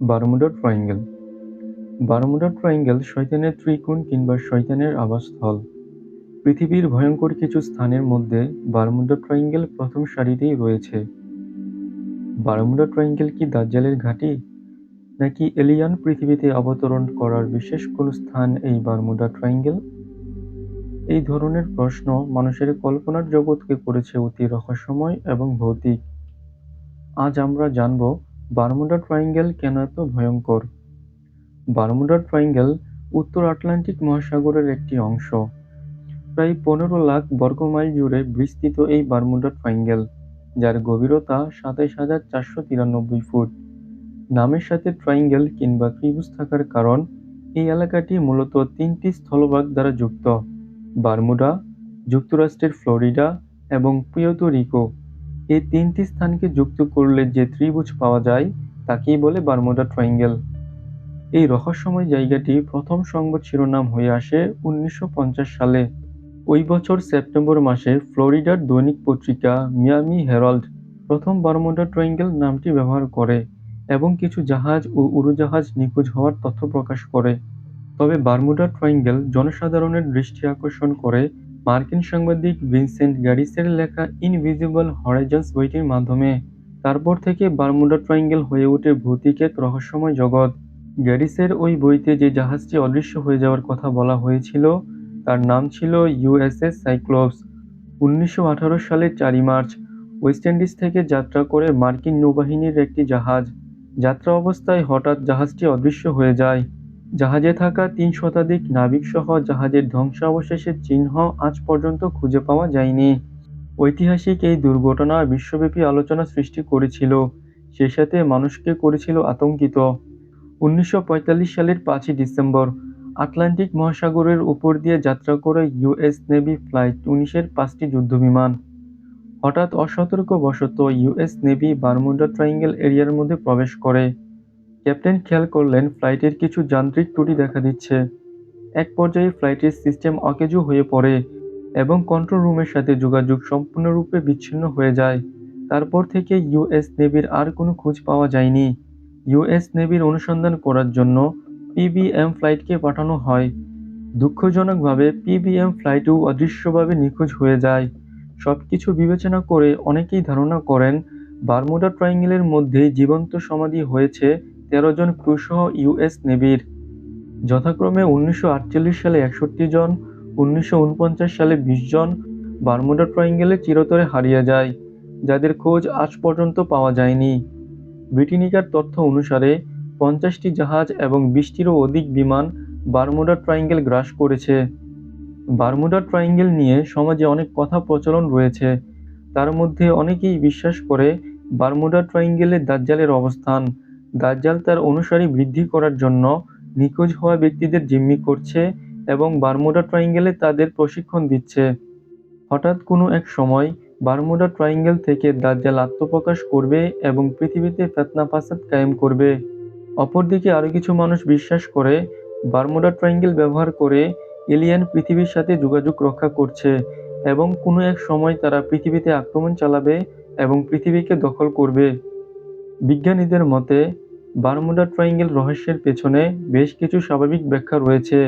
Bermuda triangle. Bermuda triangle শয়তানের ত্রিকোণ কিংবা শয়তানের আবাসস্থল। পৃথিবীর ভয়ঙ্কর কিছু স্থানের মধ্যে বারমুডা ট্রায়াঙ্গেল প্রথম সারিতেই রয়েছে। বারমুডা ট্রায়াঙ্গেল কি দাজ্জালের ঘাঁটি, নাকি এলিয়ান পৃথিবীতে অবতরণ করার বিশেষ কোনো স্থান এই বারমুডা ট্রায়াঙ্গেল? এই ধরনের প্রশ্ন মানুষের কল্পনার জগৎকে করেছে অতি রহস্যময় এবং ভৌতিক। আজ আমরা জানব বারমুডা ট্রায়াঙ্গেল কেন এত ভয়ঙ্কর? বারমুডা ট্রায়াঙ্গেল উত্তর আটলান্টিক মহাসাগরের একটি অংশ। প্রায় পনেরো লাখ বর্গমাইল জুড়ে বিস্তৃত এই বারমুডা ট্রায়াঙ্গেল, যার গভীরতা সাতাইশ হাজার চারশো তিরানব্বই ফুট। নামের সাথে ট্রায়াঙ্গেল কিংবা ত্রিভুজ থাকার কারণ, এই এলাকাটি মূলত তিনটি স্থলভাগ দ্বারা যুক্ত। বারমুডা, যুক্তরাষ্ট্রের ফ্লোরিডা এবং পুয়ের্তো রিকো এই তিনটি স্থানকে যুক্ত করলে যে ত্রিভুজ পাওয়া যায়, তাকেই বলে বারমুডা ট্রায়াঙ্গেল। এই রহস্যময় জায়গাটি প্রথম সংবাদ শিরোনাম হয়ে আসে উনিশশো পঞ্চাশ সালে। ওই বছর সেপ্টেম্বর মাসে ফ্লোরিডার দৈনিক পত্রিকা মিয়ামি হেরাল্ড প্রথম বারমুডা ট্রায়াঙ্গেল নামটি ব্যবহার করে এবং কিছু জাহাজ ও উড়োজাহাজ নিখোঁজ হওয়ার তথ্য প্রকাশ করে। তবে বারমুডা ট্রায়াঙ্গেল জনসাধারণের দৃষ্টি আকর্ষণ করে মার্কিন সাংবাদিক ভিনসেন্ট গ্যারিসের লেখা ইনভিজিবল হরাইজন্স বইটির মাধ্যমে তারপর থেকে বারমুডা ট্রায়াঙ্গেল হয়ে ওঠে ভৌতিক এক রহস্যময় জগৎ। গ্যারিসের ওই বইতে যে জাহাজটি অদৃশ্য হয়ে যাওয়ার কথা বলা হয়েছিল, তার নাম ছিল ইউএসএস সাইক্লোপস। উনিশশো আঠারো সালের চারই মার্চ, ওয়েস্ট ইন্ডিজ থেকে যাত্রা করে মার্কিন নৌবাহিনীর একটি জাহাজ। যাত্রা অবস্থায় হঠাৎ জাহাজটি অদৃশ্য হয়ে যায়। জাহাজে থাকা তিন শতাধিক নাবিকসহ জাহাজের ধ্বংসাবশেষের চিহ্ন আজ পর্যন্ত খুঁজে পাওয়া যায়নি। ঐতিহাসিক এই দুর্ঘটনা বিশ্বব্যাপী আলোচনা সৃষ্টি করেছিল সেই সাথে মানুষকে করেছিল আতঙ্কিত। উনিশশো পঁয়তাল্লিশ সালের পাঁচই ডিসেম্বর, আটলান্টিক মহাসাগরের উপর দিয়ে যাত্রা করে ইউএস নেভি ফ্লাইট উনিশের পাঁচটি যুদ্ধবিমান। হঠাৎ অসতর্কবশত ইউএস নেভি বারমুডা ট্রাইঙ্গেল এরিয়ার মধ্যে প্রবেশ করে। ক্যাপ্টেন খেয়াল করলেন ফ্লাইটের কিছু যান্ত্রিক ত্রুটি দেখা দিচ্ছে। এক পর্যায়ে ফ্লাইটের সিস্টেম অকেজো হয়ে পড়ে এবং কন্ট্রোল রুমের সাথে যোগাযোগ সম্পূর্ণরূপে বিচ্ছিন্ন হয়ে যায়। তারপর থেকে ইউএস নেভির আর কোনো খোঁজ পাওয়া যায়নি। ইউএস নেভির অনুসন্ধান করার জন্য পিবিএম ফ্লাইটকে পাঠানো হয়। দুঃখজনকভাবে পিবিএম ফ্লাইটও অদৃশ্যভাবে নিখোঁজ হয়ে যায়। সব কিছু বিবেচনা করে অনেকেই ধারণা করেন বারমুডা ট্রায়াঙ্গেলের মধ্যেই জীবন্ত সমাধি হয়েছে তেরো জন ক্রুসহ ইউএস নেভির। যথাক্রমে উনিশশো আটচল্লিশ সালে একষট্টি জন, উনিশশো উনপঞ্চাশ সালে বিশ জন বারমুডা ট্রায়াঙ্গেলে চিরতরে হারিয়ে যায়, যাদের খোঁজ আজ পর্যন্ত পাওয়া যায়নি। ব্রিটিনিকার তথ্য অনুসারে, পঞ্চাশটি জাহাজ এবং বিশটিরও অধিক বিমান বারমুডা ট্রাইঙ্গেল গ্রাস করেছে। বারমুডা ট্রাইঙ্গেল নিয়ে সমাজে অনেক কথা প্রচলন রয়েছে। তার মধ্যে অনেকেই বিশ্বাস করে বারমুডা ট্রায়াঙ্গেলে দাজ্জালের অবস্থান। দাজ্জাল তার অনুসারী বৃদ্ধি করার জন্য নিখোঁজ হওয়া ব্যক্তিদের জিম্মি করছে এবং বারমুডা ট্রাইঙ্গেলে তাদের প্রশিক্ষণ দিচ্ছে। হঠাৎ কোনো এক সময় বারমুডা ট্রাইঙ্গেল থেকে দাজ্জাল আত্মপ্রকাশ করবে এবং পৃথিবীতে ফেতনা ফাসাদ কায়েম করবে। অপরদিকে আরও কিছু মানুষ বিশ্বাস করে বারমুডা ট্রাইঙ্গেল ব্যবহার করে এলিয়েন পৃথিবীর সাথে যোগাযোগ রক্ষা করছে এবং কোনো এক সময় তারা পৃথিবীতে আক্রমণ চালাবে এবং পৃথিবীকে দখল করবে। বিজ্ঞানীদের মতে, বারমুডা ট্রাইঙ্গেল রহস্যের পেছনে বেশ কিছু স্বাভাবিক ব্যাখ্যা রয়েছে।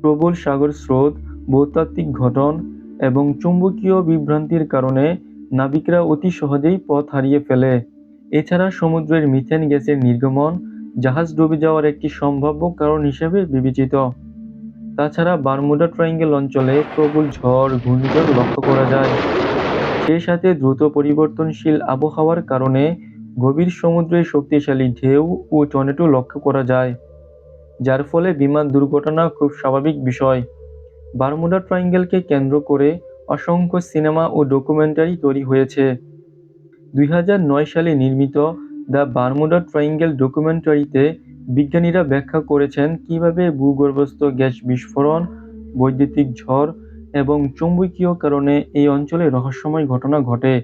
প্রবল সাগর স্রোত, ভূতাত্ত্বিক ঘটন এবং চুম্বকীয় বিভ্রান্তির কারণে নাবিকরা অতি সহজেই পথ হারিয়ে ফেলে। এছাড়া সমুদ্রের মিথেন গ্যাসের নির্গমন জাহাজ ডুবে যাওয়ার একটি সম্ভাব্য কারণ হিসেবে বিবেচিত। তাছাড়া বারমুডা ট্রাইঙ্গেল অঞ্চলে প্রবল ঝড়, ঘূর্ণিঝড় লক্ষ্য করা যায়। সেই সাথে দ্রুত পরিবর্তনশীল আবহাওয়ার কারণে গভীর সমুদ্রে শক্তিশালী ঢেউ ও টর্নেডো লক্ষ্য করা যায়, যার ফলে বিমান দুর্ঘটনা খুব স্বাভাবিক বিষয়। বারমুডা ট্রাইঙ্গেলকে কেন্দ্র করে অসংখ্য সিনেমা ও ডকুমেন্টারি তৈরি হয়েছে। দুই হাজার নয় সালে নির্মিত দ্য বারমুডা ট্রাইঙ্গেল ডকুমেন্টারিতে বিজ্ঞানীরা ব্যাখ্যা করেছেন কীভাবে ভূগর্ভস্থ গ্যাস বিস্ফোরণ, বৈদ্যুতিক ঝড় এবং চৌম্বকীয় কারণে এই অঞ্চলে রহস্যময় ঘটনা ঘটে।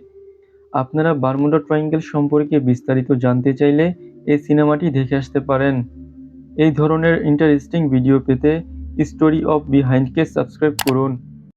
আপনারা বারমুডা ট্রাইঙ্গেল সম্পর্কে বিস্তারিত জানতে চাইলে এই সিনেমাটি দেখে আসতে পারেন। এই ধরনের ইন্টারেস্টিং ভিডিও পেতে স্টোরি অফ বিহাইন্ডকে সাবস্ক্রাইব করুন।